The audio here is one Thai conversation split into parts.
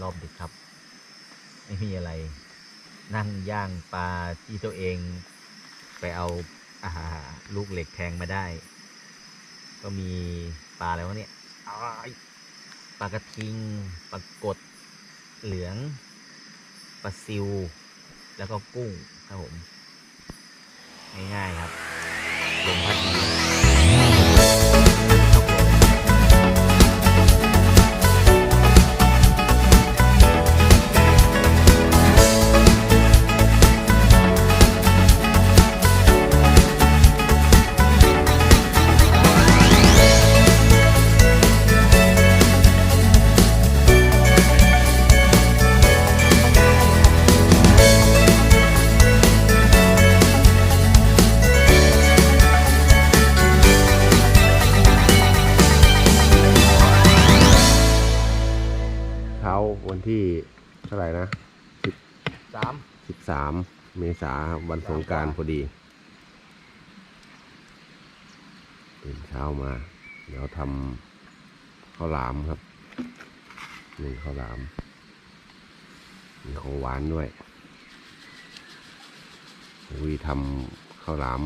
รอบดึกครับ ไม่มีอะไร นั่งย่างปลาที่ตัวเอง ไปเอาอาลูกเหล็กแทงมาได้ ก็มีปลาอะไรวะเนี่ยอ้ายปลากระทิงปลากดเหลืองปลาซิว แล้วก็กุ้งครับผม ง่ายๆครับลมพัดดี วันที่เท่าไหร่นะสามสิบสามเมษาครับวันสงกรารพอดีตื่นเช้ามา เดี๋ยวทำข้าวหลามครับหนึ่งข้าวหลาม มีของหวานด้วยวีทำข้าวหลาม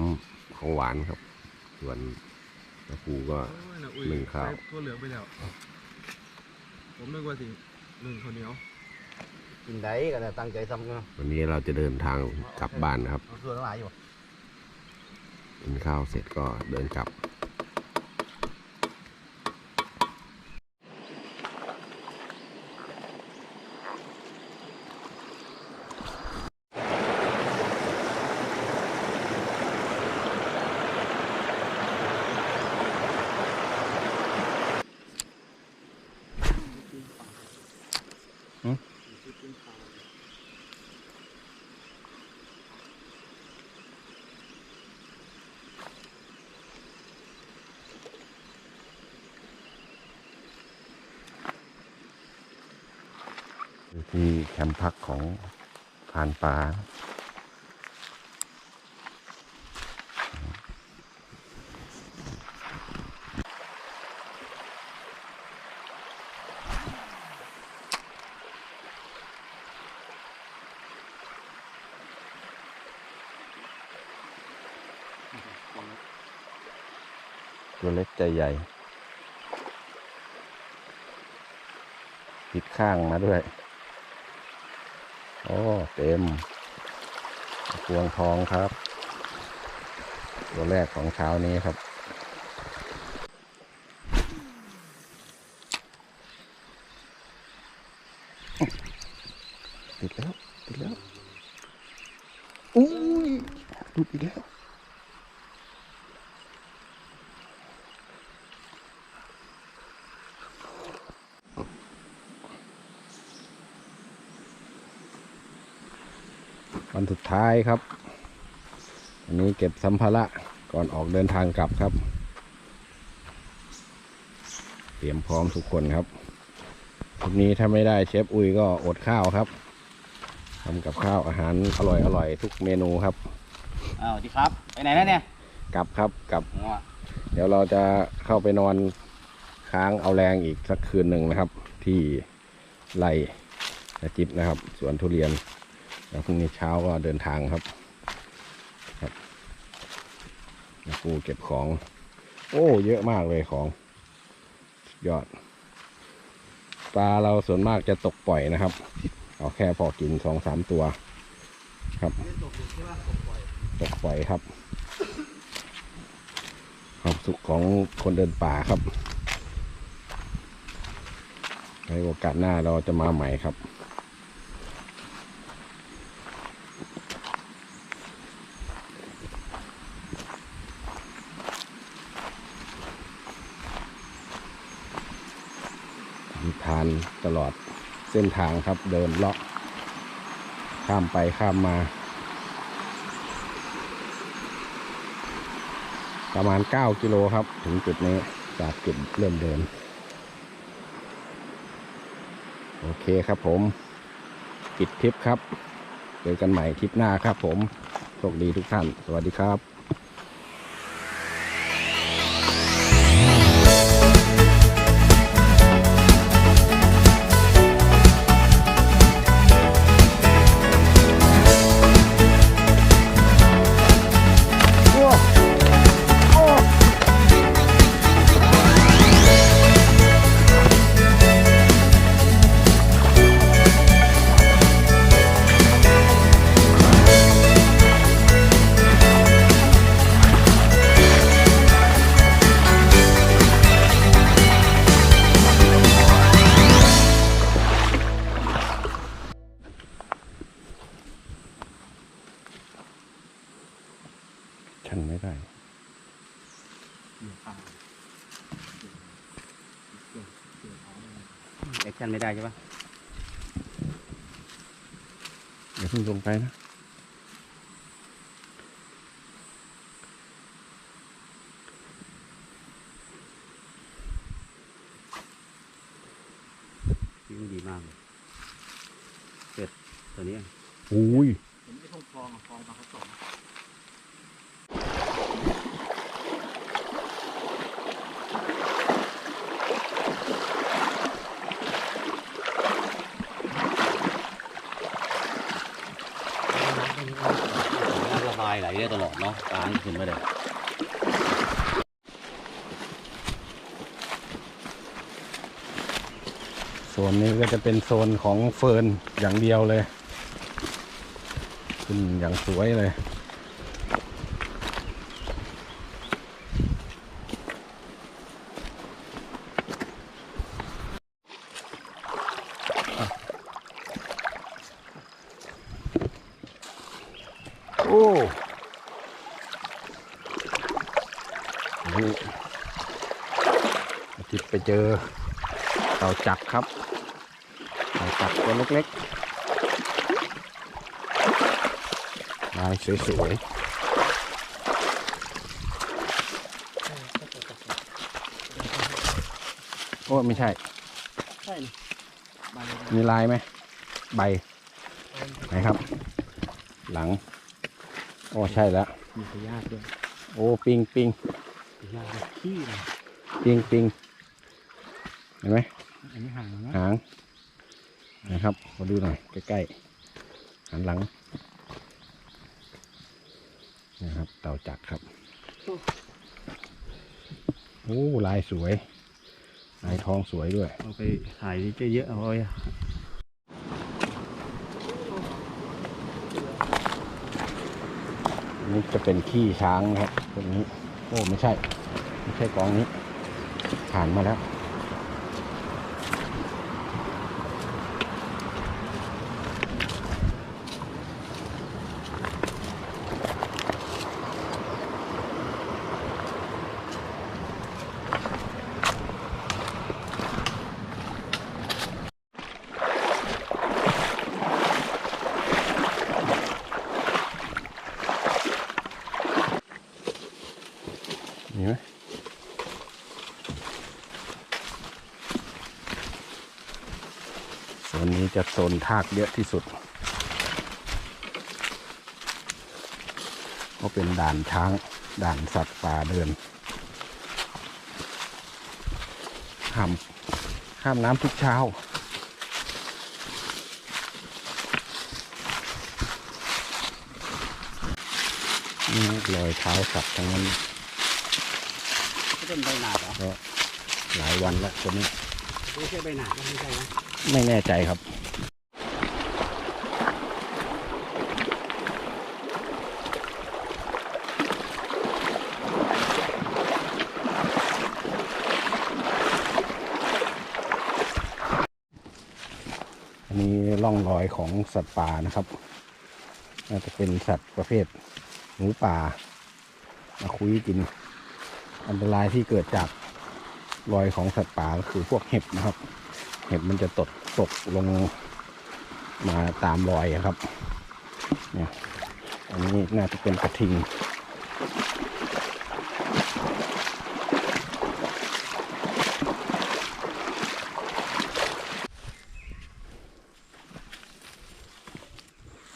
ของหวานครับ ส่วนน้าปูก็โอ้ยนะอุ้ยหนึ่งข้าวใส่ทั่วเหลืองไปแล้ว ผมนึกว่าสิ หนึ่งข้าวเหนียวกินได้กันตั้งใจทำเนาะวันนี้เราจะเดินทางกลับบ้านนะครับเอาส่วนทั้งหลายอยู่กินข้าวเสร็จก็เดินกลับ ที่แคมป์พักของพานป่าตัวเล็กใจใหญ่ติดข้างมาด้วย โอ้เต็มพวงทองครับ ตัวแรกของเช้านี้ครับ ติดแล้ว ติดแล้ว อุ้ยหลุดอีกแล้ว วันสุดท้ายครับอันนี้เก็บสัมภาระก่อนออกเดินทางกลับครับ เตรียมพร้อมทุกคนครับทีนี้ถ้าไม่ได้เชฟอุยก็อดข้าวครับทำกับข้าวอาหารอร่อยอร่อยทุกเมนูครับอ้าวดีครับ ไปไหนแล้วเนี่ยกลับครับกลับเดี๋ยวเราจะเข้าไปนอนค้างเอาแรงอีกสักคืนหนึ่งนะครับ ที่ไร่นาจิบนะครับสวนทุเรียน แล้วพรุ่งนี้เช้าก็เดินทางครับ ครับแล้วปูเก็บของ โอ้เยอะมากเลยของ ยอด ปลาเราส่วนมากจะตกปล่อยนะครับ เอาแค่พอกินสองสามตัว ครับ ตกปล่อยครับ ความสุขของคนเดินป่าครับในโอกาสหน้าเราจะมาใหม่ครับ ทานตลอดเส้นทางครับ เดินเลาะ ข้ามไปข้ามมา ประมาณ 9 กิโลครับ ถึงจุดนี้จากจุดเริ่มเดิน โอเคครับผมปิดทริปครับ เจอกันใหม่ทริปหน้าครับผม โชคดีทุกท่าน สวัสดีครับ นไม่ได้ใช่ปะเดี๋ยวเพิ่งลงไปนะวิวดีมากเลยเกิดตัวนี้อุ้ย เห็นไอ้พวกฟองฟองมาผสม ระบาย ไหลได้ตลอดเนาะกลางขึ้นมาเลยโซนนี้ก็จะเป็นโซนของเฟิร์นอย่างเดียวเลย ขึ้นอย่างสวยเลย โอ้นี่อาทิตย์ไปเจอเต่าจักร ครับเต่าจักรตัวเล็กๆลายสวยๆโอ้ไม่ใช่ ใช่นี่ใบมีลายไหม ใบ ไหนครับ หลัง โอ้ใช่แล้ว มีพยาธิด้วย โอ้ ปิงปิงพยาธิขี้เลยปิงปิงเห็นไหม อันนี้ห่างนะหางนะครับมาดูหน่อยใกล้ๆหันหลังนะครับ เต่าจักรครับโอ้ลายสวยลายทองสวยด้วย เอาไปถ่ายนี่เยอะๆเอาไว้อันนี้จะเป็นขี้ช้างนะครับตรงนี้ โอ้ ไม่ใช่ ไม่ใช่กองนี้ ผ่านมาแล้ว จะโซนทากเยอะที่สุดก็เป็นด่านช้าง ด่านสัตว์ป่าเดิน ห้าม ห้ามน้ำทุกเช้า นี่รอยเท้าสัตว์ทั้งนั้นก็เป็นใบหนาดเหรอก็หลายวันแล้วคนนี้ไม่ใช่ใบหนาดก็ไม่ใช่นะไม่แน่ใจครับ อันนี้ ร่องรอยของสัตว์ป่านะครับ น่าจะเป็นสัตว์ประเภทหมูป่ามาคุยกิน อันตรายที่เกิดจากรอยของสัตว์ป่าก็คือพวกเห็บนะครับ เห็บมันจะตกตกลงมาตามรอยครับเนี่ยอันนี้น่าจะเป็นกระทิง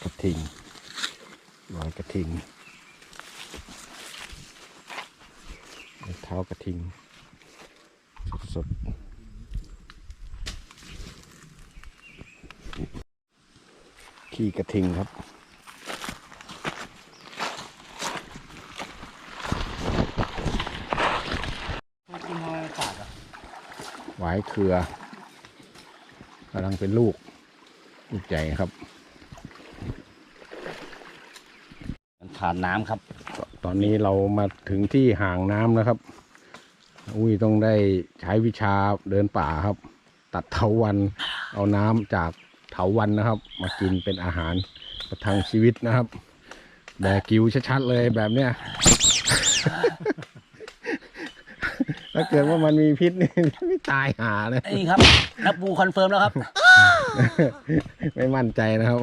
กระทิง รอยกระทิงรอย เท้ากระทิง สดๆ ขี้กระทิงครับกินหอยปากอะหวายเครือกำลังเป็นลูก ลูกใหญ่ครับ มันขาดน้ำครับ ตอนนี้เรามาถึงที่ห่างน้ำนะครับ อุ้ยต้องได้ใช้วิชาเดินป่าครับ ตัดเถาวันเอาน้ำจากเถาวันนะครับ มากินเป็นอาหารประทังชีวิตนะครับแบกิวชัดๆเลยแบบเนี้ย ถ้าเกิดว่ามันมีพิษนี่ไม่ตายหาเลยนี่ครับนักปูคอนเฟิร์มแล้วครับ ไม่มั่นใจนะครับ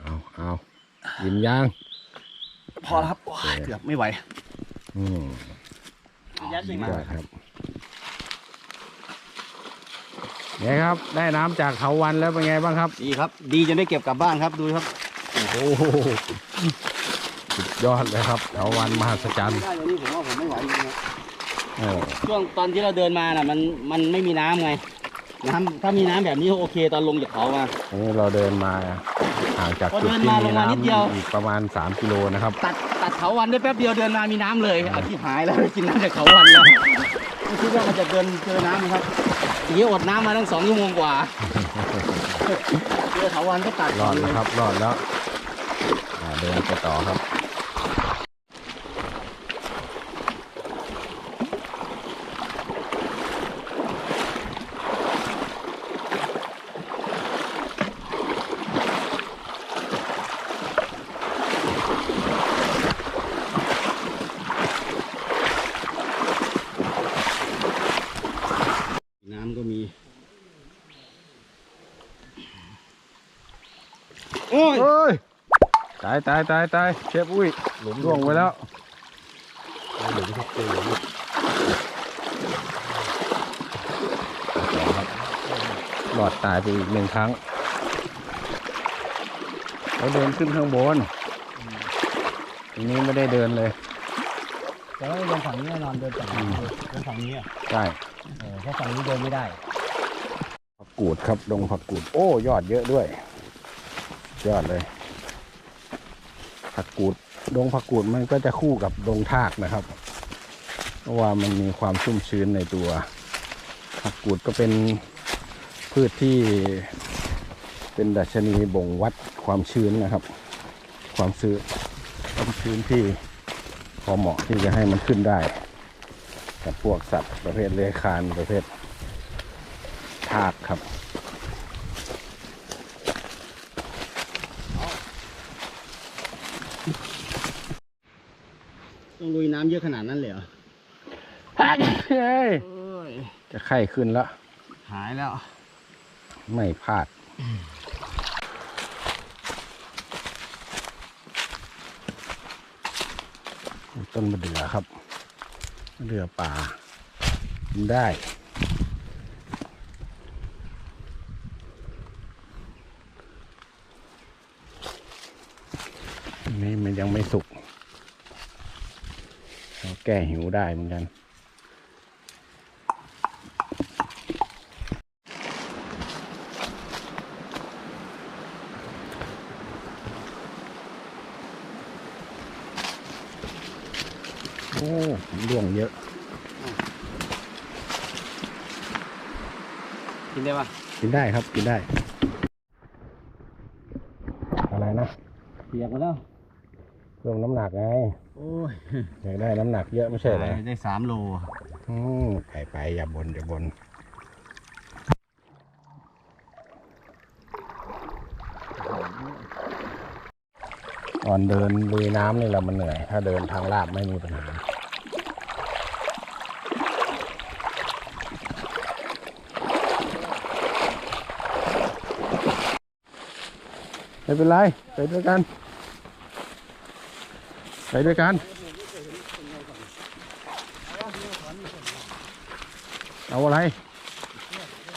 เอาเอายินยาง พอแล้วครับโอ้ยเกือบไม่ไหวอืมยัดเลยยมาอดครับเนี่ยครับ ได้น้ำจากเขาวันแล้วเป็นไงบ้างครับ ดีครับ ดีจนได้เก็บกลับบ้านครับ ดูครับโอ้โหสุดยอดเลยครับเขาวันมหัศจรรย์ถ้าอย่างนี้ผมว่าผมไม่ไหวจริงๆนะเออช่วงตอนที่เราเดินมาน่ะ มันมันไม่มีน้ำไง น้ำถ้ามีน้ำแบบนี้โอเคตอนลงจากเขามา อันนี้เราเดินมาห่างจากพอจุดเดินที่มามีลงมานิดเดียวน้ำอีกประมาณ 3 กิโลนะครับ ตัดตัดเขาวันได้แป๊บเดียวเดินมามีน้ำเลยเอาที่หายแล้วกินน้ำจากเขาวันแล้วไม่คิดว่ามันจะเดินเจอน้ำนะครับทีนี้อดน้ำมาตั้งสองชั่วโมงกว่าเจอเขาวันก็ตัดรอดแล้วครับรอดแล้วอ่าเดินไปต่อครับ น้ำก็มี โอ้ย ตายตายตายตายเชฟอุ้ยหลุมร่วงไปแล้วหลุมครับเจอหลุมหลอดตายไปอีกหนึ่งครั้งเราเดินขึ้นข้างบนทีนี้ไม่ได้เดินเลยแต่ว่าเดินฝั่งนี้แน่นอนเดินฝั่งนี้เดินฝั่งนี้อะใช่เออเพราะฝั่งนี้เดินไม่ได้ผักกูดครับดงผักกูด โอ้ยอดเยอะด้วย ยอดเลย ผักกูด ดงผักกูดมันก็จะคู่กับดงทากนะครับ เพราะว่ามันมีความชุ่มชื้นในตัว ผักกูดก็เป็นพืชที่เป็นดัชนีบ่งวัดความชื้นนะครับ ความชื้นความชื้นที่พอเหมาะที่จะให้มันขึ้นได้กับพวกสัตว์ประเภทเลื้อยคานประเภททากครับ ต้องลุยน้ำเยอะขนาดนั้นเลยเหรอเฮ้ยโอ้ยจะไข้ขึ้นแล้วหายแล้ว ไม่พลาด ต้นมะเดื่อครับมะเดื่อป่ากินได้อันนี้มันยังไม่สุกเรา แก้หิวได้เหมือนกัน โอ้ร่วงเยอะ กินได้ปะกินได้ครับกินได้ อะไรนะเปียกหมดแล้วเพิ่มน้ำหนักไงโอ้ยอยากได้น้ำหนักเยอะไม่ใช่เหรอได้สามโลอืมไปไปอย่าบนอย่าบนตอนเดินลุยน้ำนี่แหละมันเหนื่อย ถ้าเดินทางลาบไม่มีปัญหาไม่เป็นไร ไปด้วยกัน ไปด้วยกัน เอาอะไร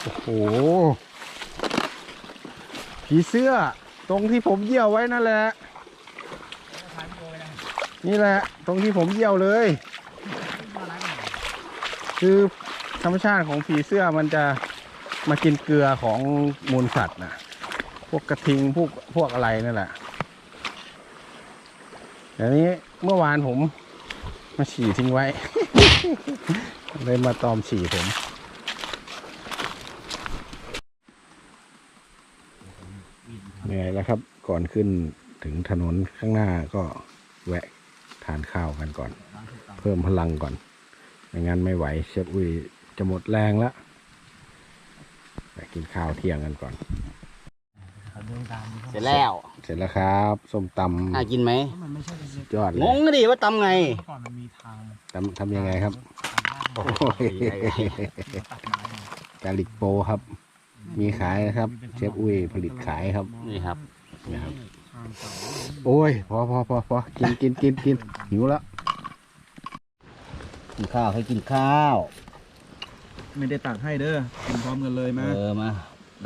โอ้โห ผีเสื้อ ตรงที่ผมเยี่ยวไว้นั่นแหละ นี่แหละ ตรงที่ผมเยี่ยวเลย คือธรรมชาติของผีเสื้อมันจะมากินเกลือของมูลสัตว์นะพวกกระทิงพวกพวกอะไรนั่นแหละแต่นี้เมื่อวานผมมาฉี่ทิ้งไว้ เลยมาตอมฉี่ผม เหนื่อยแล้วครับ ก่อนขึ้นถึงถนนข้างหน้าก็แวะทานข้าวกันก่อน เพิ่มพลังก่อน ไม่งั้นไม่ไหวเชฟอุ้ยจะหมดแรงแล้วไปกินข้าวเที่ยงกันก่อนดเสร็จแล้ว เสร็จแล้วครับ ส้มตน่ากินไหมมันไม่ใช่เล็กำยอดเลงยงดิว่าตำไงๆเมื่อก่อนมันมีทางทำทำยังไงครับ โอ้โหตัดไม้ กาลิกโปครับ มีขายนะครับ เชฟอุ้ยผลิตขายครับ นี่ครับ นะครับทางเก่าโอ้ย พอพอพอพอกินกินกินกินหิวแล้วกินข้าวให้กินข้าว ไม่ได้ตักให้เด้อกินพร้อมกันเลยมาเออมา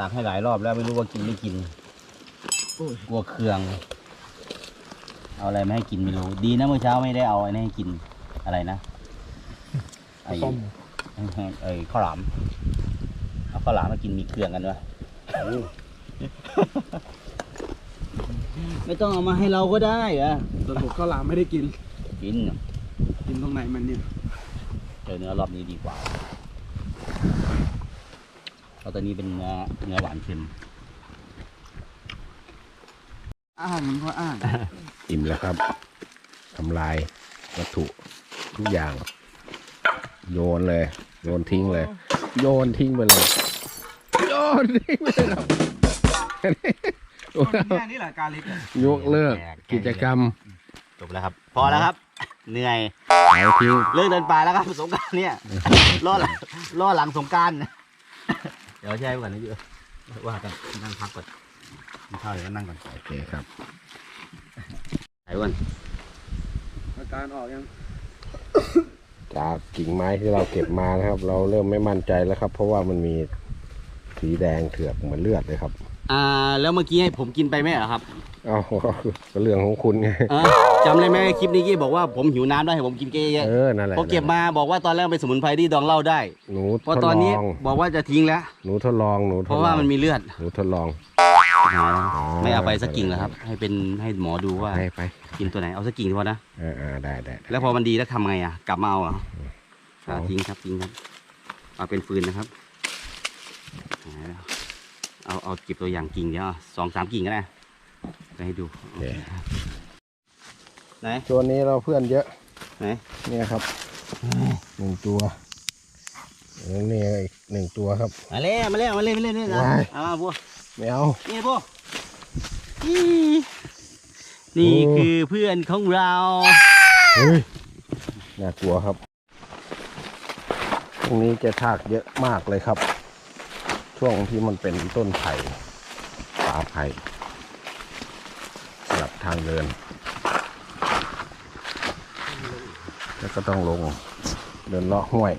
ดักให้หลายรอบแล้วไม่รู้ว่ากินไม่กินโอ้ยกลัวเครื่อง เอาอะไรมาให้กินไม่รู้ ดีนะเมื่อเช้าไม่ได้เอาไอ้นี่ให้กินอะไรนะไอ้ส้มไอ้ข้าวหลามเอา ข้าวหลามมากินมีเครื่องกันวะไม่ต้องเอามาให้เราก็ได้อะสรุปข้าวหลามไม่ได้กิน กินกินตรงไหนมันเนี่ยเจอเนื้อรอบนี้ดีกว่าเพราะตัวนี้เป็นเนื้อเนื้อหวานเค็มอ่านมันก็อ่านอิ่มแล้วครับทำลายวัตถุทุกอย่าง โยนเลย โยนทิ้งเลย โยนทิ้งไปเลยโย นทิ้งไปเลยครับโอ้โหแค่นี้แหละการเล็กยกเลิกกิจกรรม จบแล้วครับ พอแล้วครับ เหนื่อยเอาทิ้งเลิกเดินป่าแล้วครับสงกรารเนี่ยล่อหลังล่อหลังสงกรารเดี๋ยวแช่ไว้ก่อนนะพี่เออว่ากันนั่งพักก่อนกินข้าวเดี๋ยวนั่งก่อนโอเคครับไหนวันอาการออกยังจากกิ่งไม้ที่เราเก็บมานะครับ เราเริ่มไม่มั่นใจแล้วครับ เพราะว่ามันมี สีแดงเถือกเหมือนเลือดเลยครับ อ่า แล้วเมื่อกี้ให้ผมกินไปไหมเหรอครับเอาก็เรื่องของคุณไงเออจำเลยไหมคลิปนี้กี้บอกว่าผมหิวน้ำได้ให้ผมกินเกเยอะเออนั่นแหละพอเก็บมาบอกว่าตอนแรกเป็นสมุนไพรที่ดองเหล้าได้หนูพอทดตอนลนี้องบอกว่าจะทิ้งแล้วหนูทดลองหนูทเพดลองราะว่ามันมีเลือดหนูทดลองไม่เอาไปสักกิ่งแล้วครับ ให้เป็นให้หมอดูว่าไปไปกินตัวไหนเอาสักกิ่งพอนะเออเออได้ได้แล้วพอมันดีแล้วทำไงอะ กลับมาเอาเหรอเอาอ่าทิ้งครับทิ้งครับเอาเป็นฟืนนะครับ เอาเอาเก็บตัวอย่างกิ่งเดียวสองสามกิ่งก็ได้ไปให้ดูโอเคไหนตัวนี้เราเพื่อนเยอะไหนเนี่ยครับหนึ่งตัวแล้วนี่อีกหนึ่งตัวครับมาเล่มาเล่มาเล่มาเล่มาเล่นะว้ายเอามาพวกไม่เอานี่พวกนี่นี่โอ้คือเพื่อนของเราเฮ้ยน่ากลัวครับตรงนี้จะทากเยอะมากเลยครับ ช่วงที่มันเป็นต้นไผ่ป่าไผ่สลับทางเดิน แล้วก็ต้องลงเดินเลาะห้วย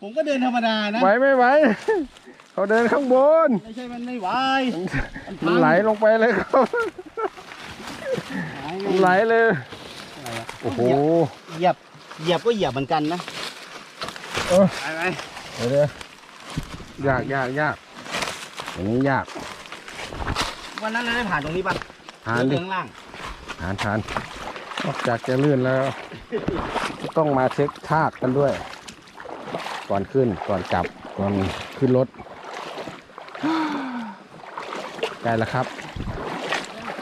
ผมก็เดินธรรมดานะ ไหวไม่ไหว เขาเดินข้างบน ไม่ใช่มันไม่ไหวมันไหลลงไปเลยครับมันไหลเลย โอ้โห เหยียบ เหยียบก็เหยียบเหมือนกันนะ เออไปไปเดี๋ยวเดี๋ยว ยากยากยากอย่างนี้ยากวันนั้นเราได้ผ่านตรงนี้ป่ะทานดิเดิข้างล่างทานทานนอกจากจะลื่นแล้วก็ต้องมาเช็คทากกันด้วย ก่อนขึ้นก่อนกลับก่อนขึ้นรถใกล้แล้วครับ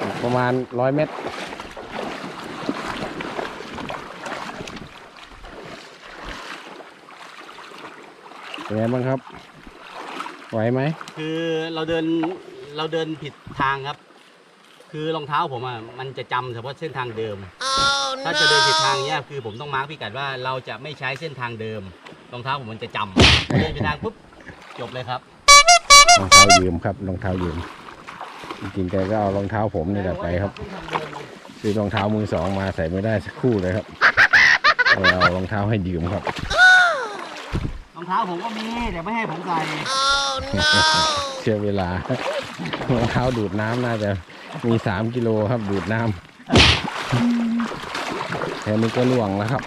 อีกประมาณร้อยเมตรเป็นไงบ้างครับ ไหวไหมคือเราเดินเราเดินผิดทางครับ คือรองเท้าผมอะมันจะจำเฉพาะเส้นทางเดิม ถ้าจะเดินผิดทางเนี้ยคือผมต้องมาร์กพิกัดว่าเราจะไม่ใช้เส้นทางเดิมรองเท้าผมมันจะจำพอเดินผิดทางปุ๊บจบเลยครับรองเท้ายืมครับรองเท้ายืมจริงๆแกก็เอารองเท้าผมนี่แหละไปครับเส้นทางเดิมซื้อรองเท้ามือสองมาใส่ไม่ได้สักคู่เลยครับเลยเอารองเท้าให้ยืมครับรองเท้าผมก็มีแต่ไม่ให้ผมใส่ เชื่อเวลารองเท้าดูดน้ำน่าจะมีสามกิโลครับดูดน้ำแค่นี้ก็ล่วงแล้วครับ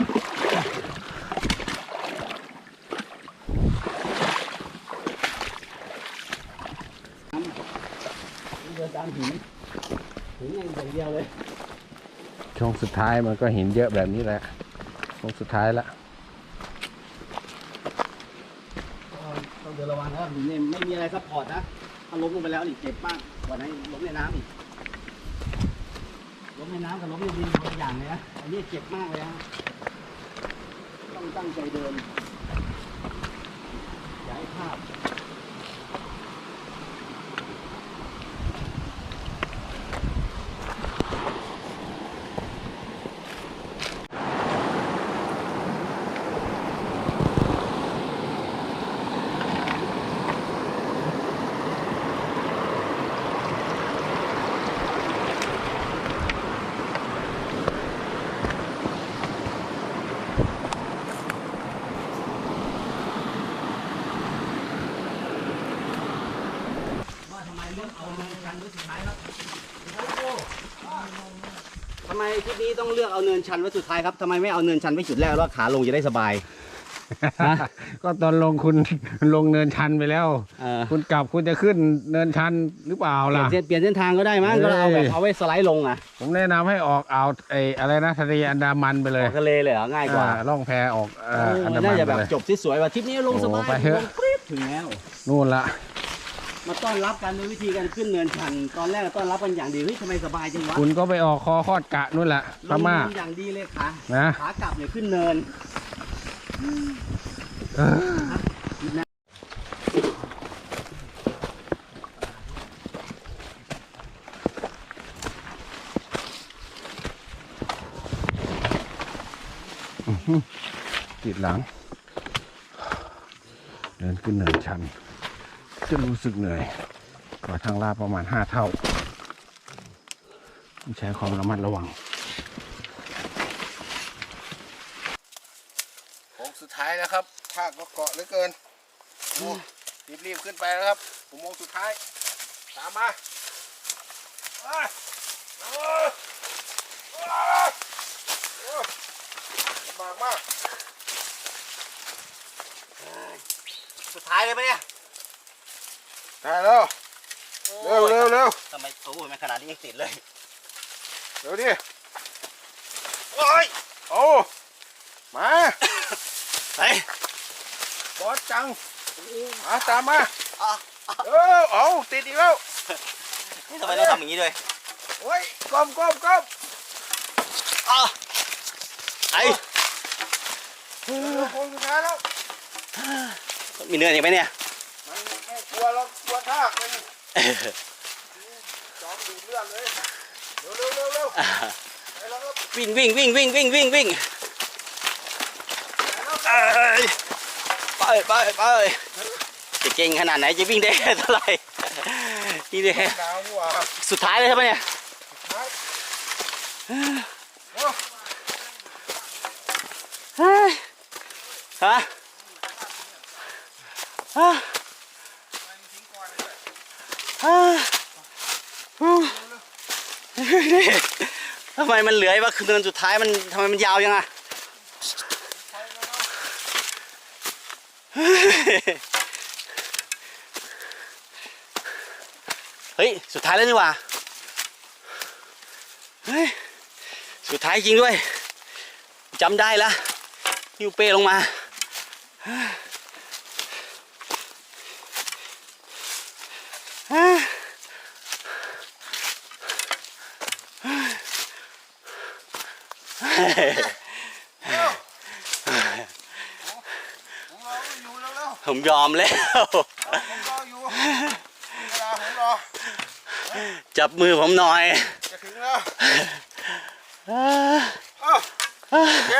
เดินตามหินหินอย่างเดียวเลยช่วงสุดท้ายมันก็เห็นเยอะแบบนี้แหละช่วงสุดท้ายละ ต้องเดินระ วังนะครับหินเนี่ยไม่มีอะไรซัพพอร์ตนะถ้าล้มลงไปแล้วนี่เจ็บมากกว่านั้นล้มในน้ำอีกล้มในน้ำกับล้มในดินคนละอย่างเลยนะอันนี้เจ็บมากเลยนะต้องตั้งใจเดินอย่าให้พลาด เนินชันไว้สุดท้ายครับ ทำไมทริปนี้ต้องเลือกเอาเนินชันไว้สุดท้ายครับทำไมไม่เอาเนินชันไว้จุดแรกแล้วขาลงจะได้สบายฮะก็ตอนลงคุณลงเนินชันไปแล้ว เออ คุณกลับคุณจะขึ้นเนินชันหรือเปล่าเปลี่ยล่ะ นเส้นเปลี่ยนเส้นทางก็ได้มั้งก็เอาแบบเอาไว้สไลด์ลงอะผมแนะนำให้ออกอ่าวไอ้อะไรนะทะเลอันดามันไปเลยออกทะเลเลยเหรอง่ายกว่าอ่ล่องแพออกเอ่ออันดามัน่านจะไปแบบเลย จบสวยๆว่าทริปนี้ลงสบายโอ้ไปเถอะ ลงปรี๊ดถึงแล้วนู่นละ มาต้อนรับกันด้วยวิธีการขึ้นเนินชัน ตอนแรกต้อนรับกันอย่างดีเฮ้ยทำไมสบายจังวะคุณก็ไปออกคอคอดกะนู่นแหละลพงม่าเนินอย่างดีเลยค่ะนะขากลับเนี่ยขึ้นเนินติดหลัง เดินขึ้นเนินชัน จะรู้สึกเหนื่อยกว่าทางลาดประมาณห้าเท่าต้องใช้ความระมัดระวังโค้งสุดท้ายแล้วครับทากก็เกาะเหลือเกินดูรีบรีบๆขึ้นไปแล้วครับอุโมงสุดท้าย ตามมาลำบากมาก สุดท้ายเลยปะเนี่ย ได้แล้วเร็วเร็วเร็วทำไมโอ้ยมันขนาดนี้ยังติดเลยเร็วดิโอ้ยโอ้มาไปบอสจังมาตามมาอะเออเอาติดอีกแล้วนี่ทำไมต้องทำอย่างนี้ด้วยโอ้ยกลมกลมกลมอะไอเออโค้งสุดท้ายแล้วมีเนินอีกไหมเนี่ย มันไม่กลัวเรากลัวทากมัน จอมดูเลือดเลยเร็วเร็วเร็วเร็วไปแล้วครับวิ่งวิ่งวิ่งวิ่งวิ่งวิ่งวิ่งไปไปไปจะเก่งขนาดไหนจะวิ่งได้เท่าไหร่นี่เด้ดาวนี่หว่าสุดท้ายเลยใช่ปะเนี่ยฮะฮะ ทำไมมันเหลือวะคือเดินสุดท้ายมันทำไมมันยาวยังอะเฮ้ย สุดท้ายแล้วนี่ว่าเฮ้ย สุดท้ายจริงด้วยจำได้ละฮิวเป้ลงมา ผมรออยู่แล้วแล้วผมยอมแล้วผมรออยู่เวลาผมรอจับมือผมหน่อย จะถึงแล้วอ้าวโอเค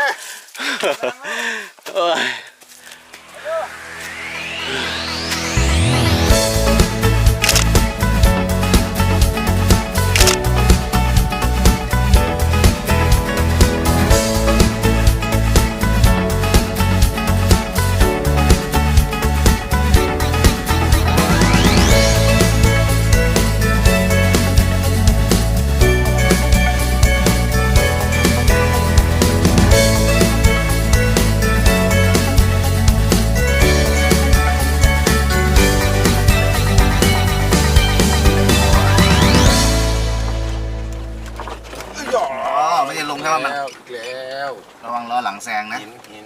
ระวังล้อหลังแซงนะหินหิน